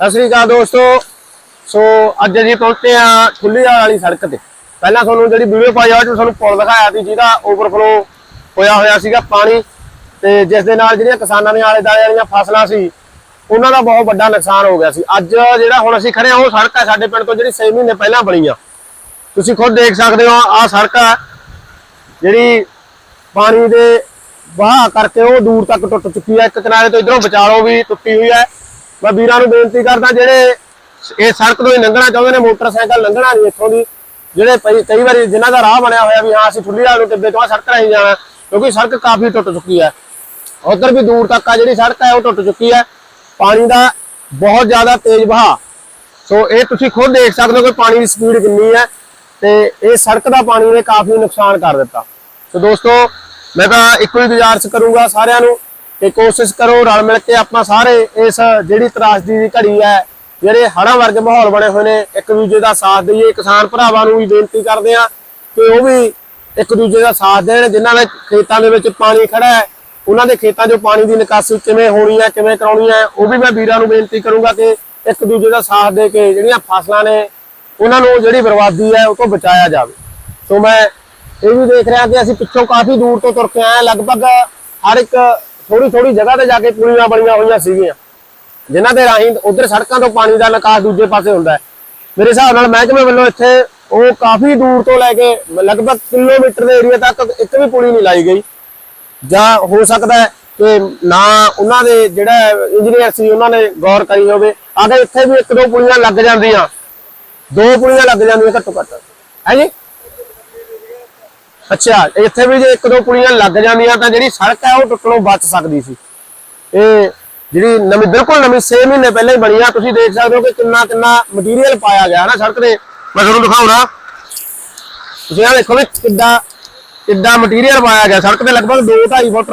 ਸਤਿ ਸ੍ਰੀ ਅਕਾਲ ਦੋਸਤੋ। ਸੋ ਅੱਜ ਅਸੀਂ ਪਹੁੰਚੇ ਆ ਠੁੱਲੀਵਾਲ ਵਾਲੀ ਸੜਕ ਤੇ। ਪਹਿਲਾਂ ਤੁਹਾਨੂੰ ਜਿਹੜੀ ਵੀਡੀਓ ਪਾਈ ਆ, ਉਹ ਤੁਹਾਨੂੰ ਪੁਲ ਦਿਖਾਇਆ ਸੀ, ਜਿਹਦਾ ਓਵਰਫਲੋ ਹੋਇਆ ਹੋਇਆ ਸੀਗਾ ਪਾਣੀ ਤੇ ਜਿਸ ਦੇ ਨਾਲ ਜਿਹੜੀਆਂ ਕਿਸਾਨਾਂ ਦੀਆਂ ਆਲੇ ਦਾਲੇ ਵਾਲੀਆਂ ਫਸਲਾਂ ਸੀ, ਉਹਨਾਂ ਦਾ ਬਹੁਤ ਵੱਡਾ ਨੁਕਸਾਨ ਹੋ ਗਿਆ ਸੀ। ਅੱਜ ਜਿਹੜਾ ਹੁਣ ਅਸੀਂ ਖੜੇ ਆ ਉਹ ਸੜਕ ਹੈ ਸਾਡੇ ਪਿੰਡ ਤੋਂ, ਜਿਹੜੀ 6 ਮਹੀਨੇ ਪਹਿਲਾਂ ਬਣੀ ਆ। ਤੁਸੀਂ ਖੁਦ ਦੇਖ ਸਕਦੇ ਹੋ, ਆਹ ਸੜਕ ਹੈ ਜਿਹੜੀ ਪਾਣੀ ਦੇ ਵਹਾਅ ਕਰਕੇ ਉਹ ਦੂਰ ਤੱਕ ਟੁੱਟ ਚੁੱਕੀ ਹੈ ਇੱਕ ਕਿਨਾਰੇ ਤੋਂ ਇਧਰੋਂ ਵਿਚਾਲੋਂ ਵੀ ਟੁੱਟੀ ਹੋਈ ਹੈ ਮੈਂ ਵੀਰਾਂ ਨੂੰ ਬੇਨਤੀ ਕਰਦਾ, ਜਿਹੜੇ ਇਹ ਸੜਕ ਤੋਂ ਹੀ ਲੰਘਣਾ ਚਾਹੁੰਦੇ ਨੇ, ਮੋਟਰਸਾਈਕਲ ਲੰਘਣਾ ਨਹੀਂ ਇੱਥੋਂ ਦੀ, ਜਿਹੜੇ ਪਈ- ਕਈ ਵਾਰੀ ਜਿਨ੍ਹਾਂ ਦਾ ਰਾਹ ਬਣਿਆ ਹੋਇਆ ਵੀ ਹਾਂ, ਅਸੀਂ ਠੁੱਲੀਵਾਲ ਨੂੰ ਟਿੱਬੇ ਤੋਂ ਆਹ ਸੜਕ ਰਾਹੀਂ ਜਾਣਾ, ਕਿਉਂਕਿ ਸੜਕ ਕਾਫੀ ਟੁੱਟ ਚੁੱਕੀ ਹੈ। ਉਧਰ ਵੀ ਦੂਰ ਤੱਕ ਆ ਜਿਹੜੀ ਸੜਕ ਹੈ, ਉਹ ਟੁੱਟ ਚੁੱਕੀ ਹੈ। ਪਾਣੀ ਦਾ ਬਹੁਤ ਜ਼ਿਆਦਾ ਤੇਜ਼ ਵਹਾਅ। ਸੋ ਇਹ ਤੁਸੀਂ ਖੁਦ ਦੇਖ ਸਕਦੇ ਹੋ ਕਿ ਪਾਣੀ ਦੀ ਸਪੀਡ ਕਿੰਨੀ ਹੈ ਤੇ ਇਹ ਸੜਕ ਦਾ ਪਾਣੀ ਨੇ ਕਾਫੀ ਨੁਕਸਾਨ ਕਰ ਦਿੱਤਾ। ਸੋ ਦੋਸਤੋ, ਮੈਂ ਤਾਂ ਇੱਕੋ ਹੀ ਗੁਜ਼ਾਰਿਸ਼ ਕਰੂੰਗਾ ਸਾਰਿਆਂ ਨੂੰ ਕਿ ਕੋਸ਼ਿਸ਼ ਕਰੋ ਰਲ ਮਿਲ ਕੇ ਆਪਾਂ ਸਾਰੇ ਇਸ ਜਿਹੜੀ ਤਰਾਸਦੀ ਦੀ ਘੜੀ ਹੈ, ਜਿਹੜੇ ਹੜ੍ਹਾਂ ਵਰਗੇ ਮਾਹੌਲ ਬਣੇ ਹੋਏ ਨੇ, ਇੱਕ ਦੂਜੇ ਦਾ ਸਾਥ ਦਈਏ। ਕਿਸਾਨ ਭਰਾਵਾਂ ਨੂੰ ਵੀ ਬੇਨਤੀ ਕਰਦੇ ਆ ਕਿ ਉਹ ਵੀ ਇੱਕ ਦੂਜੇ ਦਾ ਸਾਥ ਦੇਣ, ਜਿਨ੍ਹਾਂ ਦੇ ਖੇਤਾਂ ਦੇ ਵਿੱਚ ਪਾਣੀ ਖੜਾ ਹੈ। ਉਹਨਾਂ ਦੇ ਖੇਤਾਂ 'ਚੋਂ ਪਾਣੀ ਦੀ ਨਿਕਾਸੀ ਕਿਵੇਂ ਹੋਣੀ ਹੈ, ਕਿਵੇਂ ਕਰਾਉਣੀ ਹੈ, ਉਹ ਵੀ ਮੈਂ ਵੀਰਾਂ ਨੂੰ ਬੇਨਤੀ ਕਰੂੰਗਾ ਕਿ ਇੱਕ ਦੂਜੇ ਦਾ ਸਾਥ ਦੇ ਕੇ ਜਿਹੜੀਆਂ ਫਸਲਾਂ ਨੇ, ਉਹਨਾਂ ਨੂੰ ਜਿਹੜੀ ਬਰਬਾਦੀ ਹੈ, ਉਹ ਤੋਂ ਬਚਾਇਆ ਜਾਵੇ। ਸੋ ਮੈਂ ਇਹ ਵੀ ਦੇਖ ਰਿਹਾ ਕਿ ਅਸੀਂ ਪਿੱਛੋਂ ਕਾਫੀ ਦੂਰ ਤੋਂ ਤੁਰ ਕੇ ਆਏ ਲਗਭਗ ਹਰ ਇੱਕ ਥੋੜੀ ਥੋੜੀ ਜਗ੍ਹਾ ਤੇ ਜਾ ਕੇ ਪੁਲੀਆਂ ਬਣੀਆਂ ਹੋਈਆਂ ਸੀਗੀਆਂ। ਜਿਨ੍ਹਾਂ ਦੇ ਰਾਹੀਂ ਉਧਰ ਸੜਕਾਂ ਤੋਂ ਪਾਣੀ ਦਾ ਨਿਕਾਸ ਦੂਜੇ ਪਾਸੇ ਹੁੰਦਾ ਹੈ। ਮੇਰੇ ਹਿਸਾਬ ਨਾਲ ਮਹਿਕਮੇ ਵੱਲੋਂ ਇੱਥੇ ਉਹ ਕਾਫੀ ਦੂਰ ਤੋਂ ਲੈ ਕੇ ਲਗਭਗ ਕਿਲੋਮੀਟਰ ਦੇ ਏਰੀਆ ਤੱਕ ਇੱਕ ਵੀ ਪੁਲੀ ਨਹੀਂ ਲਾਈ ਗਈ। ਜਾਂ ਹੋ ਸਕਦਾ ਹੈ ਕਿ ਨਾ ਉਹਨਾਂ ਦੇ ਜਿਹੜਾ ਇੰਜੀਨੀਅਰ ਸੀ, ਉਹਨਾਂ ਨੇ ਗੌਰ ਕਰੀ ਹੋਵੇ। ਆਗੇ ਇੱਥੇ ਵੀ ਇੱਕ ਦੋ ਪੁਲੀਆਂ ਲੱਗ ਜਾਂਦੀਆਂ। ਦੋ ਪੁਲੀਆਂ ਲੱਗ ਜਾਂਦੀਆਂ ਘੱਟੋ ਘੱਟ। ਹੈ ਜੀ? ਅੱਛਾ, ਇੱਥੇ ਵੀ ਜੇ ਇੱਕ ਦੋ ਪੁਲੀਆਂ ਲੱਗ ਜਾਂਦੀਆਂ ਤਾਂ ਜਿਹੜੀ ਸੜਕ ਹੈ ਉਹ ਟੁੱਟਣੋਂ ਬਚ ਸਕਦੀ ਸੀ। ਇਹ ਜਿਹੜੀ ਨਵੀਂ, ਬਿਲਕੁਲ ਨਵੀਂ 6 ਮਹੀਨੇ ਪਹਿਲਾਂ ਹੀ ਬਣੀ ਆ। ਤੁਸੀਂ ਦੇਖ ਸਕਦੇ ਹੋ ਕਿ ਕਿੰਨਾ ਕਿੰਨਾ ਮਟੀਰੀਅਲ ਪਾਇਆ ਗਿਆ ਨਾ ਸੜਕ ਤੇ। ਮੈਂ ਤੁਹਾਨੂੰ ਦਿਖਾਉਣਾ। ਤੁਸੀਂ ਆਹ ਦੇਖੋ ਵੀ ਕਿੱਦਾਂ ਕਿੱਦਾਂ ਮਟੀਰੀਅਲ ਪਾਇਆ ਗਿਆ। ਸੜਕ ਤੇ ਲਗਭਗ 2.5 ਫੁੱਟ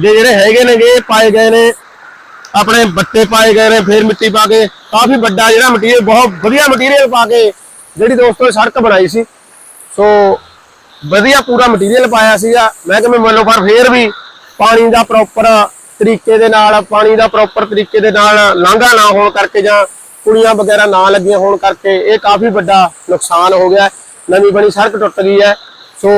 ਦੇ ਜਿਹੜੇ ਹੈਗੇ ਨੇਗੇ ਪਾਏ ਗਏ ਨੇ। ਆਪਣੇ ਬੱਟੇ ਪਾਏ ਗਏ ਨੇ, ਫੇਰ ਮਿੱਟੀ ਪਾ ਕੇ। ਕਾਫੀ ਵੱਡਾ ਜਿਹੜਾ ਮਟੀਰੀਅਲ ਬਹੁਤ ਵਧੀਆ ਮਟੀਰੀਅਲ ਪਾ ਕੇ ਜਿਹੜੀ ਦੋਸਤੋ ਇਹ ਸੜਕ ਬਣਾਈ ਸੀ। ਸੋ ਵਧੀਆ ਪੂਰਾ ਮਟੀਰੀਅਲ ਪਾਇਆ ਸੀਗਾ। ਮੈਂ ਕਿ ਮੈਨੂੰ ਪਰ ਫੇਰ ਵੀ ਪਾਣੀ ਦਾ ਪ੍ਰੋਪਰ ਤਰੀਕੇ ਦੇ ਨਾਲ, ਪਾਣੀ ਦਾ ਪ੍ਰੋਪਰ ਤਰੀਕੇ ਦੇ ਨਾਲ ਲਾਂਘਾ ਨਾ ਹੋਣ ਕਰਕੇ ਜਾਂ ਕੁੜੀਆਂ ਵਗੈਰਾ ਨਾ ਲੱਗੀਆਂ ਹੋਣ ਕਰਕੇ ਇਹ ਕਾਫੀ ਵੱਡਾ ਨੁਕਸਾਨ ਹੋ ਗਿਆ। ਨਵੀਂ ਬਣੀ ਸੜਕ ਟੁੱਟ ਗਈ ਹੈ। ਸੋ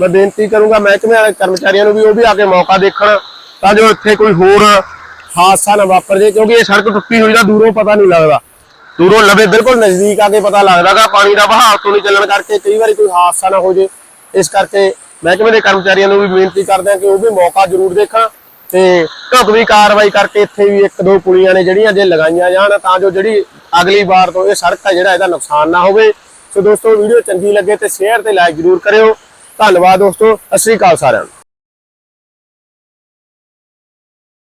ਮੈਂ ਬੇਨਤੀ ਕਰੂੰਗਾ ਮਹਿਕਮੇ ਵਾਲੇ ਕਰਮਚਾਰੀਆਂ ਨੂੰ ਵੀ ਉਹ ਵੀ ਆ ਕੇ ਮੌਕਾ ਦੇਖਣ ਤਾਂ ਜੋ ਇੱਥੇ ਕੋਈ ਹੋਰ ਹਾਦਸਾ ਨਾ ਵਾਪਰ ਜੇ, ਕਿਉਂਕਿ ਇਹ ਸੜਕ ਟੁੱਟੀ ਹੋਈ ਦਾ ਦੂਰੋਂ ਪਤਾ ਨਹੀਂ ਲੱਗਦਾ। ਦੂਰੋਂ ਲਵੇ ਬਿਲਕੁਲ ਨਜ਼ਦੀਕ ਆ ਕੇ ਪਤਾ ਲੱਗਦਾਗਾ ਪਾਣੀ ਦਾ ਵਹਾਅ ਤੋਂ ਨਹੀਂ ਚੱਲਣ ਕਰਕੇ ਕਈ ਵਾਰੀ ਕੋਈ ਹਾਦਸਾ ਨਾ ਹੋ ਜੇ। ਇਸ ਕਰਕੇ ਮਹਿਕਮੇ ਦੇ ਕਰਮਚਾਰੀਆਂ ਨੂੰ ਵੀ ਬੇਨਤੀ ਕਰਦੇ ਹਾਂ ਕਿ ਉਹ ਵੀ ਮੌਕਾ ਜ਼ਰੂਰ ਦੇਖਣ ਤੇ ਢੁਕਵੀਂ ਕਾਰਵਾਈ ਕਰਕੇ ਇੱਥੇ ਵੀ ਇੱਕ ਦੋ ਪੁਲੀਆਂ ਨੇ ਜਿਹੜੀਆਂ ਜੇ ਲਗਾਈਆਂ ਜਾਣ ਤਾਂ ਜੋ ਜਿਹੜੀ ਅਗਲੀ ਵਾਰ ਤੋਂ ਇਹ ਸੜਕ ਹੈ ਜਿਹੜਾ ਇਹਦਾ ਨੁਕਸਾਨ ਨਾ ਹੋਵੇ। ਸੋ ਦੋਸਤੋ, ਵੀਡੀਓ ਚੰਗੀ ਲੱਗੇ ਤੇ ਸ਼ੇਅਰ ਤੇ ਲਾਈਕ ਜ਼ਰੂਰ ਕਰਿਓ। ਧੰਨਵਾਦ ਦੋਸਤੋ, ਸਤਿ ਸ਼੍ਰੀ ਅਕਾਲ ਸਾਰਿਆਂ ਨੂੰ।